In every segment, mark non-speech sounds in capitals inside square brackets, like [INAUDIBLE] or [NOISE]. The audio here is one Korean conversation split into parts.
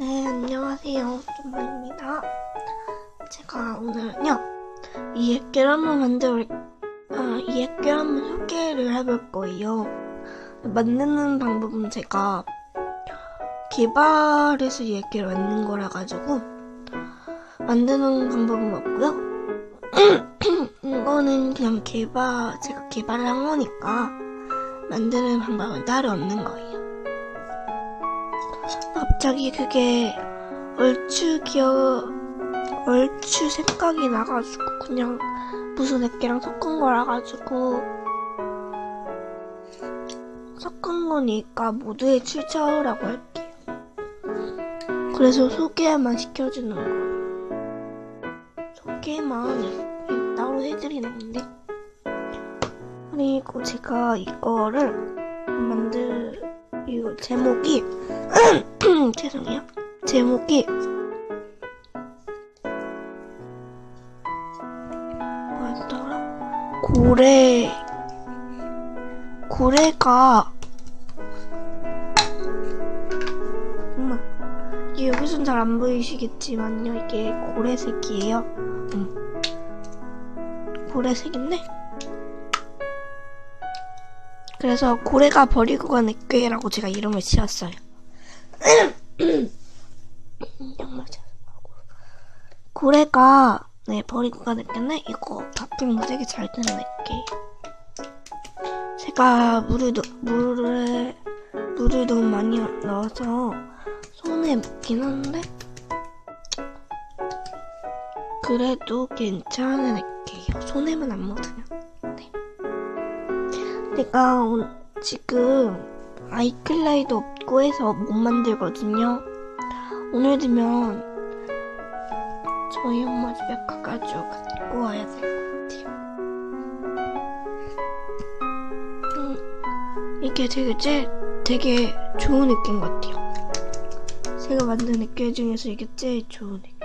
네, 안녕하세요. 좀만입니다. 제가 오늘은요, 이액계를 한번 만들, 아, 이액계를 한번 소개를 해볼 거예요. 만드는 방법은 제가 개발해서 이액계를 만든 거라 가지고, 만드는 방법은 없고요. [CLEARS THROAT] 이거는 그냥 개발, 제가 개발을 한 거니까, 만드는 방법은 따로 없는 거예요. 갑자기 그게 얼추 기억, 얼추 생각이 나가지고 그냥 무슨 액기랑 섞은 거라 가지고 섞은 거니까 모두의 출처라고 할게요. 그래서 소개만 시켜주는 거예요. 소개만 따로 해드리는 건데. 그리고 제가 이거를 만들 이거 제목이 [CLEARS THROAT] 죄송해요. 제목이 뭐였더라? 고래 고래가 엄마 여기선 잘 안 보이시겠지만요. 이게 고래색이에요. 음. 고래색인데 그래서 고래가 버리고 간 액괴라고 제가 이름을 지었어요. 양말 찾아고 고래가 네 버리고 간 액괴인데 이거 바쁜 무대게 잘 액괴. 제가 물을 물을 물을 너무 많이 넣어서 손에 묻긴 한데 그래도 괜찮은 액괴예요. 손에만 안 묻으면. 네. 내가 지금 아이클라이도 없고 해서 못 만들거든요. 오늘 되면 저희 엄마 집에 가가지고 갖고 와야 될 것 같아요. 음, 이게 되게 제, 되게 좋은 느낌 같아요. 제가 만든 느낌 중에서 이게 제일 좋은 느낌.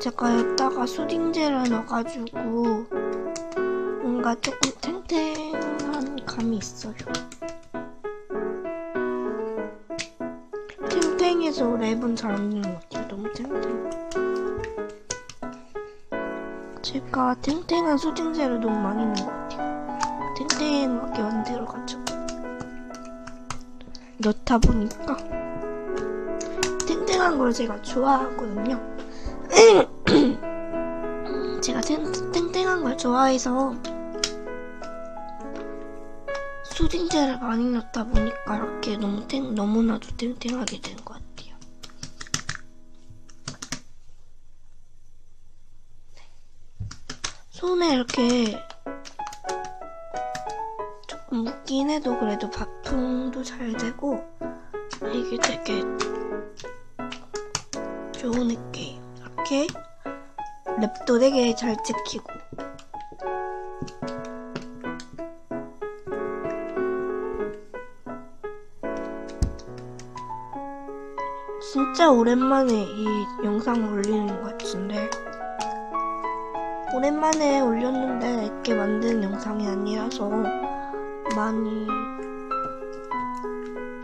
제가 여기다가 수딩젤을 넣어가지고 뭔가 조금 탱탱한 감이 있어요. 탱탱해서 랩은 잘 안 되는 것 같아요. 너무 탱탱. 제가 탱탱한 수딩젤을 너무 많이 넣은 것 같아요. 탱탱하게 만들어가지고 넣다 보니까 탱탱한 걸 제가 좋아하거든요. [CLEARS THROAT] 제가 탱, 탱탱한 걸 좋아해서 수딩젤을 많이 넣다 보니까 이렇게 너무 탱, 너무나도 탱탱하게 된 것 같아요. 손에 이렇게 조금 묻긴 해도 그래도 바풍도 잘 되고 이게 되게 좋은 느낌. 이렇게 랩도 되게 잘 찍히고 진짜 오랜만에 이 영상을 올리는 것 같은데 오랜만에 올렸는데 이렇게 만든 영상이 아니라서 많이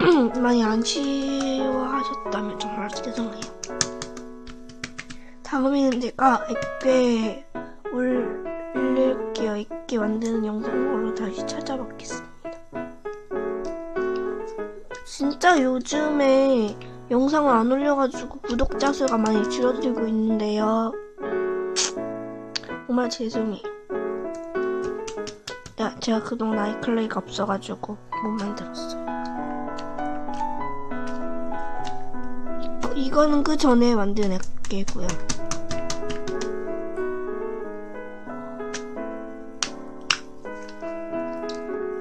[CLEARS THROAT] 많이 아쉬워하셨다면 정말 죄송해요. 다음에는 제가 액괴 올릴게요. 액괴 만드는 영상으로 다시 찾아뵙겠습니다. 진짜 요즘에 영상을 안 올려가지고 구독자 수가 많이 줄어들고 있는데요. 정말 죄송해요. 야, 제가 그동안 아이클레이가 없어가지고 못 만들었어요. 이거는 그 전에 만든 액괴고요.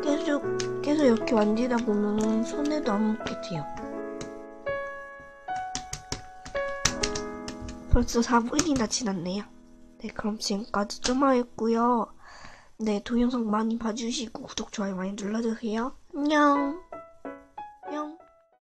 계속 계속 이렇게 만지다 보면 손에도 안 묻게 돼요. 벌써 4분이나 지났네요. 네, 그럼 지금까지 쪼마였고요. 네, 동영상 많이 봐주시고 구독, 좋아요 많이 눌러주세요. 안녕.